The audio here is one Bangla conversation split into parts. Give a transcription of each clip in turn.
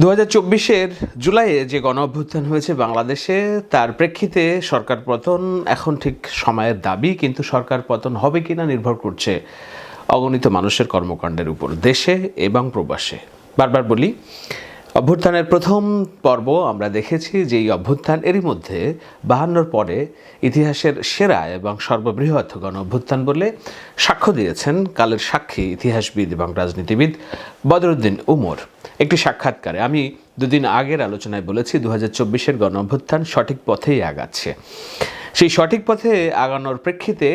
দু হাজার চব্বিশের জুলাইয়ে যে গণ অভ্যুত্থান হয়েছে বাংলাদেশে, তার প্রেক্ষিতে সরকার পতন এখন ঠিক সময়ের দাবি, কিন্তু সরকার পতন হবে কি না নির্ভর করছে অগণিত মানুষের কর্মকাণ্ডের উপর, দেশে এবং প্রবাসে। বারবার বলি অভ্যুত্থানের প্রথম পর্ব আমরা দেখেছি যে এই অভ্যুত্থান এরই মধ্যে বাহান্নর পরে ইতিহাসের সেরা এবং সর্ববৃহৎ গণ অভ্যুত্থান বলে সাক্ষ্য দিয়েছেন কালের সাক্ষী ইতিহাসবিদ এবং রাজনীতিবিদ বদরুদ্দিন উমর। একটি সাক্ষাৎকারে আমি দুদিন আগের আলোচনায় বলেছি দু হাজার চব্বিশের গণ অভ্যুত্থান সঠিক পথেই আগাচ্ছে। সেই সঠিক পথে আগানোর প্রেক্ষিতে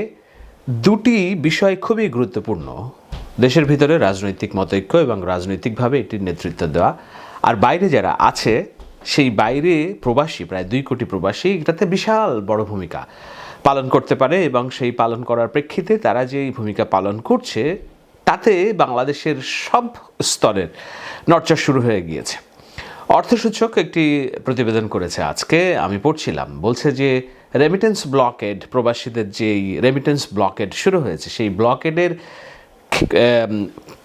দুটি বিষয় খুবই গুরুত্বপূর্ণ। দেশের ভিতরে রাজনৈতিক মতৈক্য এবং রাজনৈতিকভাবে এটির নেতৃত্ব দেওয়া আর বাইরে যারা আছে, সেই বাইরে প্রবাসী, প্রায় দুই কোটি প্রবাসী, এটাতে বিশাল বড় ভূমিকা পালন করতে পারে এবং সেই পালন করার প্রেক্ষিতে তারা যে ভূমিকা পালন করছে, তাতে বাংলাদেশের সব স্তরের নর্চা শুরু হয়ে গিয়েছে। অর্থসূচক একটি প্রতিবেদন করেছে আজকে, আমি পড়ছিলাম। বলছে যে রেমিটেন্স ব্লকেড প্রবাসীদের যেই রেমিটেন্স ব্লকেড শুরু হয়েছে, সেই ব্লকেডের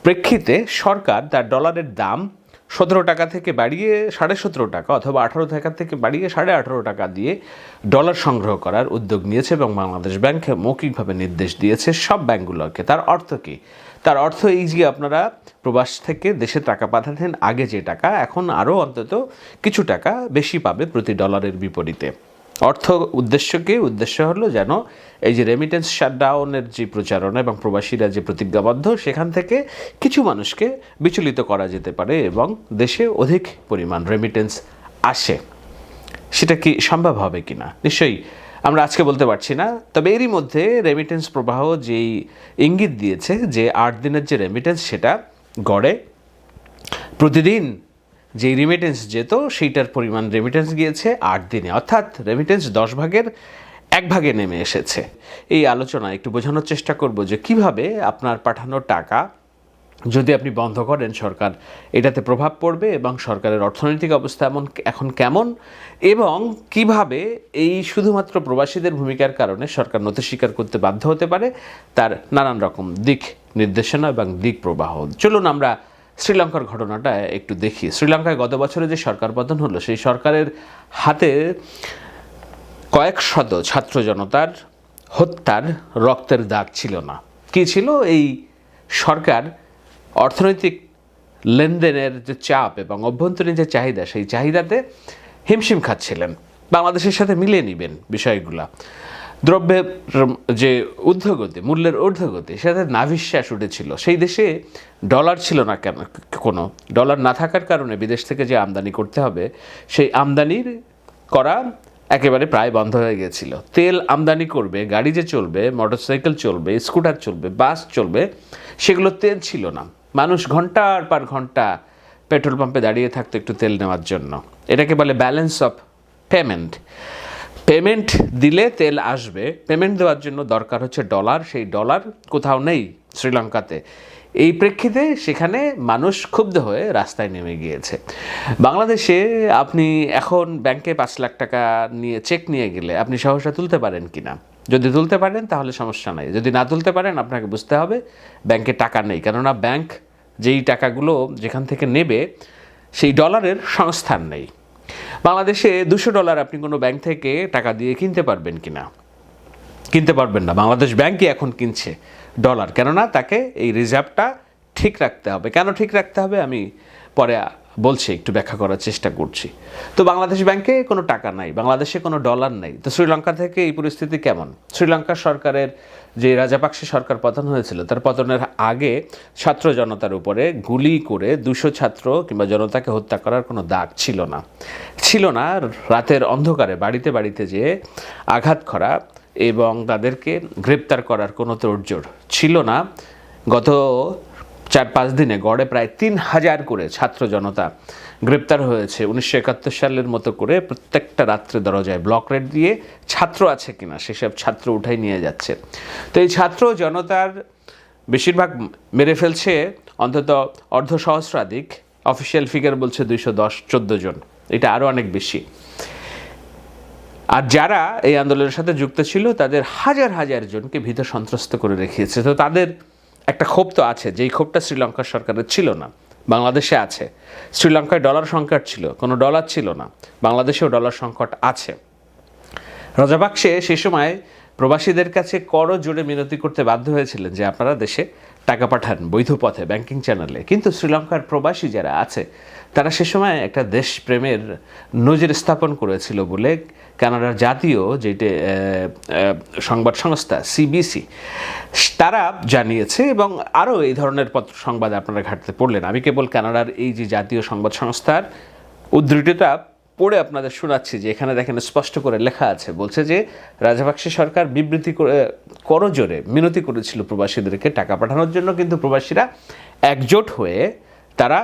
প্রেক্ষিতে সরকার তার ডলারের দাম সতেরো টাকা থেকে বাড়িয়ে সাড়ে সতেরো টাকা অথবা আঠারো টাকা থেকে বাড়িয়ে সাড়ে আঠারো টাকা দিয়ে ডলার সংগ্রহ করার উদ্যোগ নিয়েছে এবং বাংলাদেশ ব্যাংকে মৌখিকভাবে নির্দেশ দিয়েছে সব ব্যাংকগুলোকে। তার অর্থ কী? তার অর্থ এই যে আপনারা প্রবাস থেকে দেশে টাকা পাঠাতেন, আগে যে টাকা, এখন আরও অন্তত কিছু টাকা বেশি পাবে প্রতি ডলারের বিপরীতে। অর্থ উদ্দেশ্য কি? উদ্দেশ্য হলো যেন এই যে রেমিটেন্স শাটডাউনের যে প্রচারণা এবং প্রবাসীরা যে প্রতিজ্ঞাবদ্ধ, সেখান থেকে কিছু মানুষকে বিচলিত করা যেতে পারে এবং দেশে অধিক পরিমাণ রেমিটেন্স আসে। সেটা কি সম্ভব হবে কি না নিশ্চয়ই আমরা আজকে বলতে পারছি না। তবে এরই মধ্যে রেমিটেন্স প্রবাহ যেই ইঙ্গিত দিয়েছে যে আট দিনের যে রেমিটেন্স সেটা গড়ে প্রতিদিন যেই রেমিটেন্স যেত, সেইটার পরিমাণ রেমিটেন্স গিয়েছে আট দিনে। অর্থাৎ রেমিটেন্স দশ ভাগের এক ভাগে নেমে এসেছে। এই আলোচনা একটু বোঝানোর চেষ্টা করব যে কীভাবে আপনার পাঠানো টাকা যদি আপনি বন্ধ করেন, সরকার এটাতে প্রভাব পড়বে এবং সরকারের অর্থনৈতিক অবস্থা এমন এখন কেমন এবং কীভাবে এই শুধুমাত্র প্রবাসীদের ভূমিকার কারণে সরকার নথি স্বীকার করতে বাধ্য হতে পারে, তার নানান রকম দিক নির্দেশনা এবং দিক প্রবাহ। চলুন আমরা শ্রীলঙ্কার ঘটনাটা একটু দেখি। শ্রীলঙ্কায় গত বছরে যে সরকার পতন হলো, সেই সরকারের হাতে কয়েক শত ছাত্র জনতার হত্যার রক্তের দাগ ছিল না। কি ছিল? এই সরকার অর্থনৈতিক লেনদেনের যে চাপ এবং অভ্যন্তরীণ যে চাহিদা, সেই চাহিদাতে হিমশিম খাচ্ছিলেন। বাংলাদেশের সাথে মিলিয়ে নেবেন বিষয়গুলা। দ্রব্যের যে ঊর্ধ্বগতি, মূল্যের ঊর্ধ্বগতি, সেটাতে নাভিশ্বাস উঠেছিল। সেই দেশে ডলার ছিল না কেন, কোনো। ডলার না থাকার কারণে বিদেশ থেকে যে আমদানি করতে হবে, সেই আমদানির করা একেবারে প্রায় বন্ধ হয়ে গিয়েছিল তেল আমদানি করবে, গাড়ি যে চলবে, মোটরসাইকেল চলবে, স্কুটার চলবে, বাস চলবে, সেগুলো তেল ছিল না। মানুষ ঘণ্টার পর ঘণ্টা পেট্রোল পাম্পে দাঁড়িয়ে থাকতো একটু তেল নেওয়ার জন্য। এটাকে বলে ব্যালেন্স অফ পেমেন্ট পেমেন্ট দিলে তেল আসবে। পেমেন্ট দেওয়ার জন্য দরকার হচ্ছে ডলার সেই ডলার কোথাও নেই শ্রীলঙ্কাতে। এই প্রেক্ষিতে সেখানে মানুষ ক্ষুব্ধ হয়ে রাস্তায় নেমে গিয়েছে। বাংলাদেশে আপনি এখন ব্যাংকে পাঁচ লাখ টাকা নিয়ে চেক নিয়ে গেলে আপনি সহসা তুলতে পারেন কি না যদি তুলতে পারেন, তাহলে সমস্যা নাই। যদি না তুলতে পারেন, আপনাকে বুঝতে হবে, ব্যাংকে টাকা নেই। কেননা ব্যাংক যেই টাকাগুলো যেখান থেকে নেবে, সেই ডলারের সংস্থান নেই। বাংলাদেশে দুশো ডলার আপনি কোনো ব্যাংক থেকে টাকা দিয়ে কিনতে পারবেন কি না কিনতে পারবেন না। বাংলাদেশ ব্যাংকই এখন কিনছে ডলার। কেননা তাকে এই রিজার্ভটা ঠিক রাখতে হবে। কেন ঠিক রাখতে হবে? আমি পরে বলছি, একটু ব্যাখ্যা করার চেষ্টা করছি। তো বাংলাদেশ ব্যাংকে কোনো টাকা নাই, বাংলাদেশে কোনো ডলার নেই। তো শ্রীলঙ্কা থেকে এই পরিস্থিতি কেমন? শ্রীলঙ্কা সরকারের যে রাজাপাকসে সরকার পতন হয়েছিল, তার পতনের আগে ছাত্র জনতার উপরে গুলি করে দুশো ছাত্র কিংবা জনতাকে হত্যা করার কোনো দাগ ছিল না। ছিল না, রাতের অন্ধকারে বাড়িতে বাড়িতে যেয়ে আঘাত করা এবং তাদেরকে গ্রেপ্তার করার কোনো তোড়জোড় ছিল না। গত চার পাঁচ দিনে গড়ে প্রায় তিন হাজার করে ছাত্র জনতা গ্রেপ্তার হয়েছে। উনিশশো একাত্তর সালের মতো করে প্রত্যেকটা রাত্রে দরজায় ব্লক রেড দিয়ে ছাত্র আছে কিনা সেসব ছাত্র উঠাই নিয়ে যাচ্ছে। তো এই ছাত্র জনতার বেশিরভাগ মেরে ফেলছে অন্তত অর্ধ সহস্রাধিক। অফিসিয়াল ফিগার বলছে দুইশো দশ, চোদ্দ জন। এটা আরও অনেক বেশি। আর যারা এই আন্দোলনের সাথে যুক্ত ছিল, তাদের হাজার হাজার জনকে ভীত সন্ত্রস্ত করে রেখেছে। তো তাদের একটা ক্ষোভ তো আছে, যেই ক্ষোভটা শ্রীলঙ্কার সরকারের ছিল না, বাংলাদেশে আছে। শ্রীলঙ্কায় ডলার সংকট ছিল, কোনো ডলার ছিল না, বাংলাদেশেও ডলার সংকট আছে। রাজাবাক্সে সে সময় প্রবাসীদের কাছে করো জোরে মিনতি করতে বাধ্য হয়েছিলেন যে আপনারা দেশে টাকা পাঠান বৈধ পথে, ব্যাংকিং চ্যানেলে। কিন্তু শ্রীলঙ্কার প্রবাসী যারা আছে তারা সে সময় একটা দেশপ্রেমের নজির স্থাপন করেছিল বলে কানাডার জাতীয় যেটি সংবাদ সংস্থা সিবিসি তারা জানিয়েছে এবং আরও এই ধরনের পত্র সংবাদ আপনারা ঘাটতে পড়লেন। আমি কেবল কানাডার এই যে জাতীয় সংবাদ সংস্থার উদ্ধৃতিটা পড়ে আপনাদের শোনাচ্ছি যে এখানে দেখেন স্পষ্ট করে লেখা আছে, বলছে যে রাজাপাকসে সরকার বিবৃতি করে করজোরে মিনতি করেছিল প্রবাসীদেরকে টাকা পাঠানোর জন্য, কিন্তু প্রবাসীরা একজোট হয়ে তারা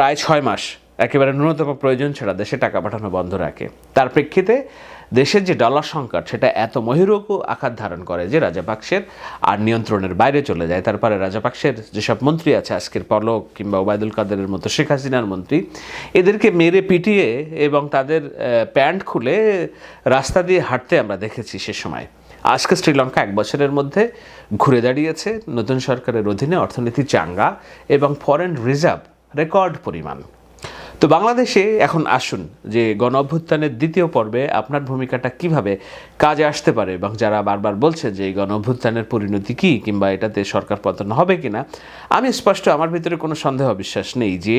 প্রায় ছয় মাস একেবারে ন্যূনতম প্রয়োজন ছাড়া দেশে টাকা পাঠানো বন্ধ রাখে। তার প্রেক্ষিতে দেশের যে ডলার সংকট, সেটা এত মহিরূপ আকার ধারণ করে যে রাজাপাকসের আর নিয়ন্ত্রণের বাইরে চলে যায়। তারপরে রাজাপাকসের যেসব মন্ত্রী আছে, আজকের পলক কিংবা ওবায়দুল কাদেরের মতো শেখ হাসিনার মন্ত্রী, এদেরকে মেরে পিটিয়ে এবং তাদের প্যান্ট খুলে রাস্তা দিয়ে হাঁটতে আমরা দেখেছি সে সময়। আজকে শ্রীলঙ্কা এক বছরের মধ্যে ঘুরে দাঁড়িয়েছে। নতুন সরকারের অধীনে অর্থনীতি চাঙ্গা এবং ফরেন রিজার্ভ রেকর্ড পরিমাণ। তো বাংলাদেশে এখন আসুন যে গণ অভ্যুত্থানের দ্বিতীয় পর্বে আপনার ভূমিকাটা কীভাবে কাজে আসতে পারে এবং যারা বারবার বলছে যে এই গণ অভ্যুত্থানের পরিণতি কী কিংবা এটাতে সরকার পতন হবে কিনা, আমি স্পষ্ট আমার ভিতরে কোনো সন্দেহ বিশ্বাস নেই যে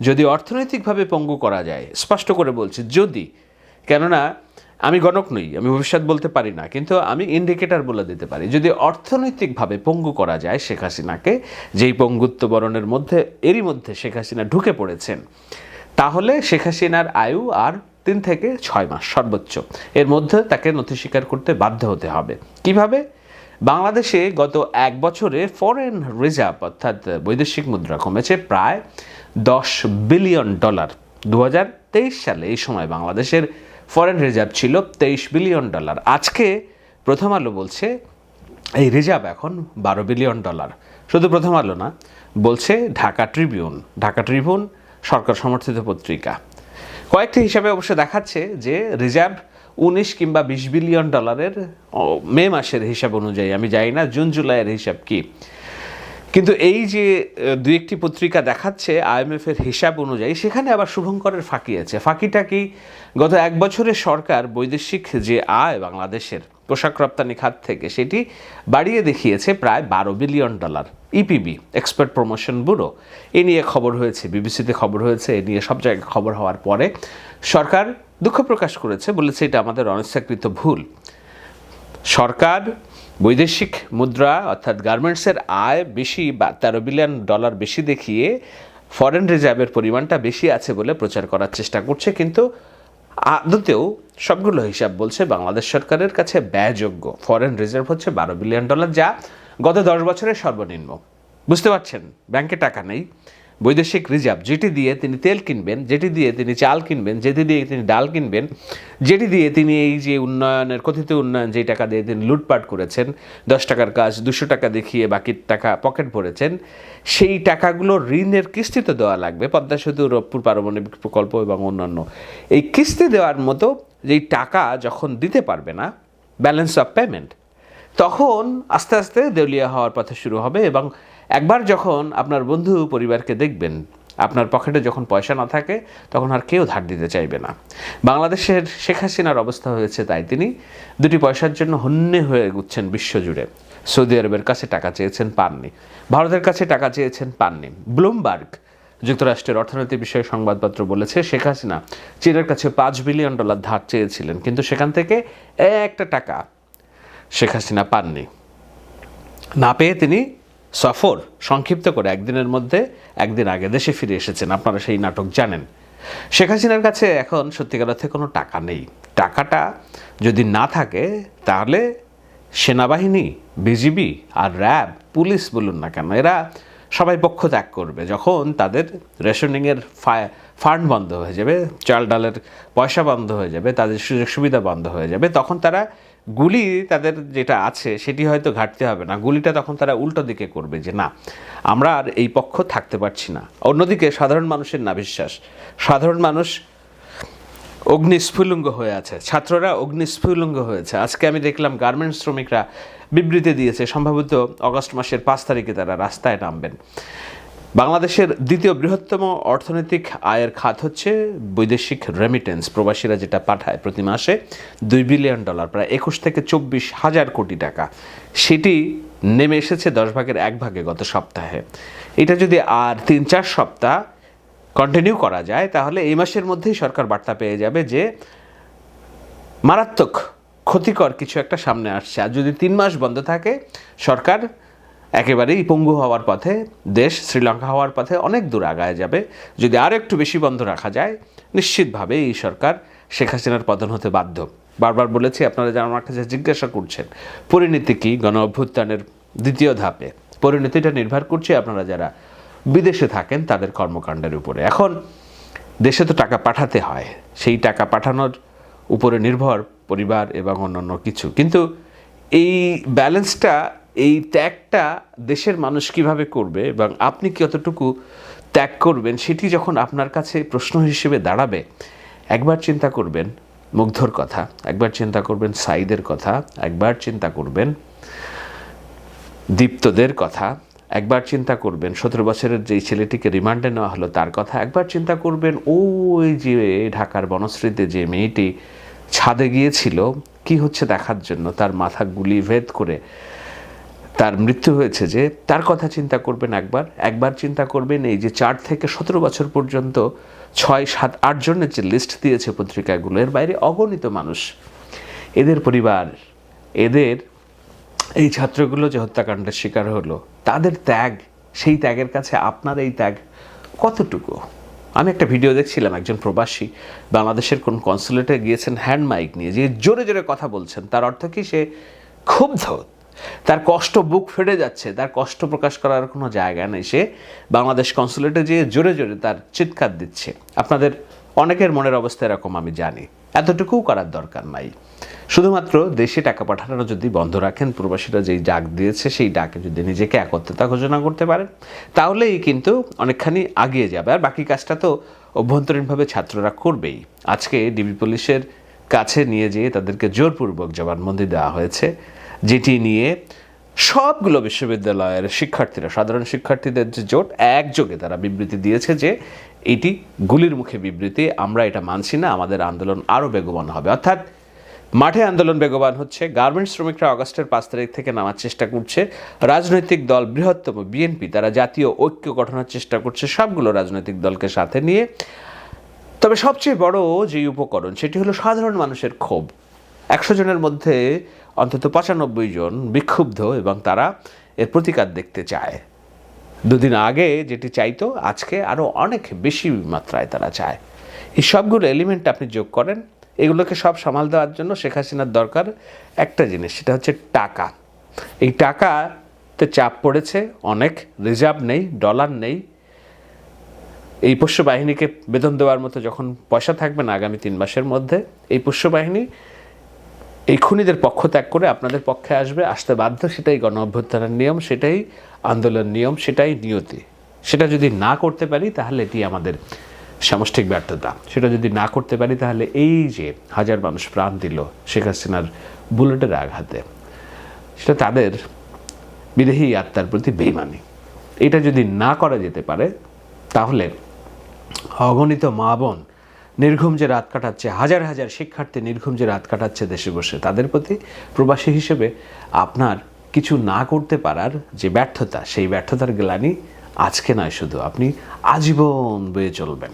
যদি অর্থনৈতিকভাবে পঙ্গু করা যায়, স্পষ্ট করে বলছি যদি। কেননা আমি গণক নই, আমি ভবিষ্যৎ বলতে পারি না, কিন্তু আমি ইন্ডিকেটর বলে দিতে পারি। যদি অর্থনৈতিকভাবে পঙ্গু করা যায় শেখ হাসিনাকে, যেই পঙ্গুত্ব বরণের মধ্যে, এরই মধ্যে শেখ হাসিনা ঢুকে পড়েছেন, তাহলে শেখ হাসিনার আয়ু আর তিন থেকে ছয় মাস সর্বোচ্চ। এর মধ্যে তাকে নথি স্বীকার করতে বাধ্য হতে হবে। কীভাবে? বাংলাদেশে গত এক বছরে ফরেন রিজার্ভ অর্থাৎ বৈদেশিক মুদ্রা কমেছে প্রায় দশ বিলিয়ন ডলার দু হাজার তেইশ সালে এই সময় বাংলাদেশের ফরেন রিজার্ভ ছিল তেইশ বিলিয়ন ডলার। আজকে প্রথম আলো বলছে, এই রিজার্ভ এখন বারো বিলিয়ন ডলার। শুধু প্রথম আলো না, বলছে ঢাকা ট্রিবিউন। ঢাকা ট্রিবিউন, সরকার সমর্থিত পত্রিকা। কয়েকটি হিসাবে অবশ্য দেখাচ্ছে যে রিজার্ভ উনিশ কিংবা বিশ বিলিয়ন ডলারের মে মাসের হিসাব অনুযায়ী, আমি জানি না, জুন, জুলাইয়ের হিসাব কি। কিন্তু এই যে দু একটি পত্রিকা দেখাচ্ছে আইএমএফ এর হিসাব অনুযায়ী, সেখানে আবার শুভঙ্করের ফাঁকি আছে। ফাঁকিটা কি? গত এক বছরে সরকার বৈদেশিক যে আয় বাংলাদেশের পোশাক রপ্তানি খাত থেকে, সেটি বাড়িয়ে দেখিয়েছে প্রায় বারো billion dollar. EPB export promotion bureau এ নিয়ে খবর হয়েছে, বিবিসিতে খবর হয়েছে, এ নিয়ে সব জায়গায় খবর হওয়ার পরে সরকার দুঃখ প্রকাশ করেছে, বলেছে এটা আমাদের অনিচ্ছাকৃত ভুল। সরকার বৈদেশিক মুদ্রা অর্থাৎ গার্মেন্টসের আয় বেশি বা তেরো বিলিয়ন ডলার বেশি দেখিয়ে ফরেন রিজার্ভের পরিমাণটা বেশি আছে বলে প্রচার করার চেষ্টা করছে। কিন্তু আদতেও সবগুলো হিসাব বলছে বাংলাদেশ সরকারের কাছে ব্যয়যোগ্য। ফরেন রিজার্ভ হচ্ছে বারো বিলিয়ন ডলার, যা গত দশ বছরের সর্বনিম্ন। বুঝতে পারছেন? ব্যাংকে টাকা নেই। বৈদেশিক রিজার্ভ, যেটি দিয়ে তিনি তেল কিনবেন, যেটি দিয়ে তিনি চাল কিনবেন, যেটি দিয়ে তিনি ডাল কিনবেন, যেটি দিয়ে তিনি এই যে উন্নয়নের, কথিত উন্নয়ন যেই টাকা দিয়ে তিনি লুটপাট করেছেন, দশ টাকার কাজ, দুশো টাকা দেখিয়ে বাকি টাকা পকেট ভরেছেন, সেই টাকাগুলো ঋণের কিস্তিতে দেওয়া লাগবে, পদ্মা সেতু রূপপুর পারমাণবিক প্রকল্প এবং অন্যান্য। এই কিস্তি দেওয়ার মতো যেই টাকা যখন দিতে পারবে না ব্যালেন্স অফ পেমেন্ট তখন আস্তে আস্তে দেউলিয়া হওয়ার পথে শুরু হবে এবং একবার যখন আপনার বন্ধু পরিবারকে দেখবেন, আপনার পকেটে যখন পয়সা না থাকে, তখন আর কেউ ধার দিতে চাইবে না। বাংলাদেশের শেখ হাসিনার অবস্থা হয়েছে তাই তিনি দুটি পয়সার জন্য হন্যে হয়ে গুচ্ছেন বিশ্বজুড়ে। সৌদি আরবের কাছে টাকা চেয়েছেন পাননি। ভারতের কাছে টাকা চেয়েছেন পাননি। ব্লুমবার্গ, যুক্তরাষ্ট্রের অর্থনীতি বিষয়ে সংবাদপত্র বলেছে, শেখ হাসিনা চীনের কাছে পাঁচ বিলিয়ন ডলার ধার চেয়েছিলেন, কিন্তু সেখান থেকে একটা টাকা শেখ হাসিনা পাননি। না পেয়ে তিনি সফর সংক্ষিপ্ত করে একদিনের মধ্যে একদিন আগে দেশে ফিরে এসেছেন। আপনারা সেই নাটক জানেন। শেখ হাসিনার কাছে এখন সত্যিকার অর্থে কোনো টাকা নেই। টাকাটা যদি না থাকে, তাহলে সেনাবাহিনী, বিজিবি আর র্যাব, পুলিশ বলুন না কেন, এরা সবাই পক্ষ ত্যাগ করবে। যখন তাদের রেশনিংয়ের ফান্ড বন্ধ হয়ে যাবে, চাল ডালের পয়সা বন্ধ হয়ে যাবে, তাদের সুযোগ সুবিধা বন্ধ হয়ে যাবে, তখন তারা গুলি তাদের যেটা আছে, সেটি হয়তো ঘাটতে হবে না। গুলিটা তখন তারা উল্টো দিকে করবে যে, না, আমরা আর এই পক্ষ থাকতে পারছি না। অন্যদিকে সাধারণ মানুষের না বিশ্বাস সাধারণ মানুষ অগ্নিস্ফুলিঙ্গ হয়ে আছে। ছাত্ররা অগ্নিস্ফুলিঙ্গ হয়েছে। আজকে আমি দেখলাম গার্মেন্টস শ্রমিকরা বিবৃতি দিয়েছে। সম্ভবত অগস্ট মাসের পাঁচ তারিখে তারা রাস্তায় নামবেন। বাংলাদেশের দ্বিতীয় বৃহত্তম অর্থনৈতিক আয়ের খাত হচ্ছে বৈদেশিক রেমিটেন্স প্রবাসীরা যেটা পাঠায় প্রতি মাসে দুই বিলিয়ন ডলার প্রায় একুশ থেকে চব্বিশ হাজার কোটি টাকা। সেটি নেমে এসেছে দশ ভাগের এক ভাগে গত সপ্তাহে। এটা যদি আর তিন চার সপ্তাহ কন্টিনিউ করা যায়, তাহলে এই মাসের মধ্যেই সরকার বার্তা পেয়ে যাবে যে মারাত্মক ক্ষতিকর কিছু একটা সামনে আসছে। আর যদি তিন মাস বন্ধ থাকে, সরকার একেবারেই পঙ্গু হওয়ার পথে, দেশ শ্রীলঙ্কা হওয়ার পথে অনেক দূর আগায় যাবে। যদি আর একটু বেশি বন্ধ রাখা যায় নিশ্চিতভাবে এই সরকার শেখ হাসিনার পতন হতে বাধ্য। বারবার বলেছি, আপনারা যারা আমার কাছে জিজ্ঞাসা করছেন, পরিণতি কি গণ অভ্যুত্থানের দ্বিতীয় ধাপে? পরিণতিটা নির্ভর করছে আপনারা যারা বিদেশে থাকেন, তাদের কর্মকাণ্ডের উপরে। এখন দেশে তো টাকা পাঠাতে হয়। সেই টাকা পাঠানোর উপরে নির্ভর পরিবার এবং অন্যান্য কিছু। কিন্তু এই ব্যালেন্সটা এই ত্যাগটা দেশের মানুষ কীভাবে করবে এবং আপনি কতটুকু ত্যাগ করবেন, সেটি যখন আপনার কাছে প্রশ্ন হিসেবে দাঁড়াবে, একবার চিন্তা করবেন মুগ্ধর কথা, একবার চিন্তা করবেন সাইদের কথা, একবার চিন্তা করবেন দীপ্তদের কথা, একবার চিন্তা করবেন সতেরো বছরের যেই ছেলেটিকে রিমান্ডে নেওয়া হলো তার কথা, একবার চিন্তা করবেন ওই যে ঢাকার বনশ্রীতে যে মেয়েটি ছাদে গিয়েছিল, কি হচ্ছে দেখার জন্য, তার মাথা গুলি ভেদ করে তার মৃত্যু হয়েছে যে তার কথা চিন্তা করবেন একবার একবার চিন্তা করবেন এই যে চার থেকে সতেরো বছর পর্যন্ত ছয়, সাত, আট জনের যে লিস্ট দিয়েছে পত্রিকাগুলো, এর বাইরে অগণিত মানুষ, এদের পরিবার, এদের এই ছাত্রগুলো যে হত্যাকাণ্ডের শিকার হলো, তাদের ত্যাগ, সেই ত্যাগের কাছে আপনার এই ত্যাগ কতটুকু? আমি একটা ভিডিও দেখছিলাম, একজন প্রবাসী বাংলাদেশের কোন কনসুলেটে গিয়েছেন হ্যান্ড মাইক নিয়ে, যে জোরে জোরে কথা বলছেন, তার অর্থ কি সে ক্ষুব্ধ তার কষ্ট বুক ফেটে যাচ্ছে, তার কষ্ট প্রকাশ করার কোনো জায়গা নেই। সে বাংলাদেশ কনসুলেটে যেয়ে জোরে জোরে তার চিৎকার দিচ্ছে। আপনাদের অনেকের মনের অবস্থা এরকম, আমি জানি। এতটুকুও করার দরকার নাই। শুধুমাত্র দেশে টাকা পাঠানো যদি বন্ধ রাখেন, প্রবাসীরা যেই ডাক দিয়েছে, সেই ডাকে যদি নিজেকে একত্রতা ঘোষণা করতে পারেন, তাহলেই কিন্তু অনেকখানি আগিয়ে যাবে। আর বাকি কাজটা তো অভ্যন্তরীণভাবে ছাত্ররা করবেই। আজকে ডিবি পুলিশের কাছে নিয়ে যেয়ে তাদেরকে জোরপূর্বক জবানবন্দি দেওয়া হয়েছে। যেটি নিয়ে সবগুলো বিশ্ববিদ্যালয়ের শিক্ষার্থীরা, সাধারণ শিক্ষার্থীদের যে জোট, একযোগে তারা বিবৃতি দিয়েছে যে এটি গুলির মুখে বিবৃতি, আমরা এটা মানছি না, আমাদের আন্দোলন আরও বেগবান হবে। অর্থাৎ মাঠে আন্দোলন বেগবান হচ্ছে, গার্মেন্টস শ্রমিকরা আগস্টের পাঁচ তারিখ থেকে নামার চেষ্টা করছে, রাজনৈতিক দল বৃহত্তম বিএনপি, তারা জাতীয় ঐক্য গঠনের চেষ্টা করছে, সবগুলো রাজনৈতিক দলকে সাথে নিয়ে। তবে সবচেয়ে বড় যে উপকরণ, সেটি হলো সাধারণ মানুষের ক্ষোভ। একশো জনের মধ্যে অন্তত পঁচানব্বই জন বিক্ষুব্ধ এবং তারা এর প্রতিকার দেখতে চায়। দুদিন আগে যেটি চাইতো, আজকে আরও অনেক বেশি মাত্রায় তারা চায়। এই সবগুলো এলিমেন্ট আপনি যোগ করেন, এগুলোকে সব সামাল দেওয়ার জন্য শেখ হাসিনার দরকার একটা জিনিস, সেটা হচ্ছে টাকা। এই টাকাতে চাপ পড়েছে, অনেক রিজার্ভ নেই ডলার নেই। এই পোষ্য বাহিনীকে বেতন দেওয়ার মতো যখন পয়সা থাকবে না আগামী তিন মাসের মধ্যে, এই পোষ্য বাহিনী এই খুনিদের পক্ষ ত্যাগ করে আপনাদের পক্ষে আসবে, আসতে বাধ্য, সেটাই গণ অভ্যুত্থানের নিয়ম, সেটাই আন্দোলন নিয়ম, সেটাই নিয়তি। সেটা যদি না করতে পারি, তাহলে এটি আমাদের সামষ্টিক ব্যর্থতা। সেটা যদি না করতে পারি, তাহলে এই যে হাজার মানুষ প্রাণ দিল শেখ হাসিনার বুলেটের আঘাতে, সেটা তাদের বিদেহী আত্মার প্রতি বেইমানি। এটা যদি না করা যেতে পারে, তাহলে অগণিত মা বোন নির্ঘুম যে রাত কাটাচ্ছে, হাজার হাজার শিক্ষার্থী নির্ঘুম যে রাত কাটাচ্ছে দেশে বসে, তাদের প্রতি প্রবাসী হিসেবে আপনার কিছু না করতে পারার যে ব্যর্থতা, সেই ব্যর্থতার গ্লানি আজকে নয় শুধু, আপনি আজীবন বয়ে চলবেন।